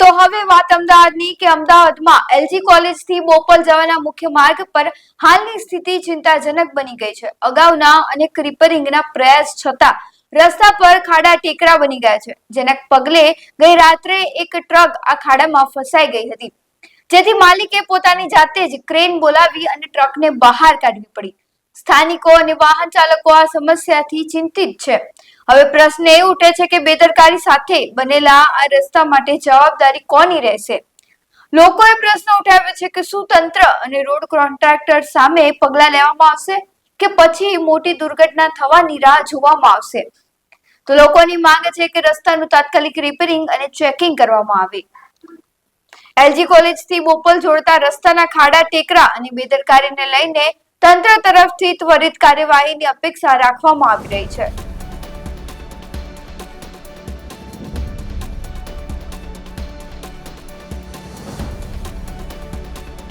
તો હવે વાત અમદાવાદની કે અમદાવાદમાં એલજી કોલેજથી બોપલ જવાના મુખ્ય માર્ગ પર હાલની સ્થિતિ ચિંતાજનક બની ગઈ છે. અગાઉના અનેક રિપેરિંગના પ્રયાસ છતાં રસ્તા પર ખાડા ટેકરા બની ગયા છે, જેના પગલે ગઈ રાત્રે એક ટ્રક આ ખાડામાં ફસાઈ ગઈ હતી. જેથી માલિકે પોતાની જાતે જ ક્રેન બોલાવી અને ટ્રકને બહાર કાઢવી પડી. સ્થાનિકો અને વાહન ચાલકો આ સમસ્યાથી ચિંતિત છે. હવે પ્રશ્ન એ ઉઠે છે કે બેદરકારી સાથે બનેલા આ રસ્તા માટે જવાબદારી કોની રહેશે? લોકોએ પ્રશ્ન ઉઠાવ્યો છે કે શું તંત્ર અને રોડ કોન્ટ્રાક્ટર સામે પગલાં લેવામાં આવશે કે પછી મોટી દુર્ઘટના થવાની રાહ જોવામાં આવશે? તો લોકોની માંગ છે કે રસ્તાનું તાત્કાલિક રિપેરિંગ અને ચેકિંગ કરવામાં આવે. એલજી કોલેજથી બોપલ જોડતા રસ્તાના ખાડા, ટેકરા અને બેદરકારીને લઈને તંત્ર તરફથી ત્વરિત કાર્યવાહીની અપેક્ષા રાખવામાં આવી રહી છે.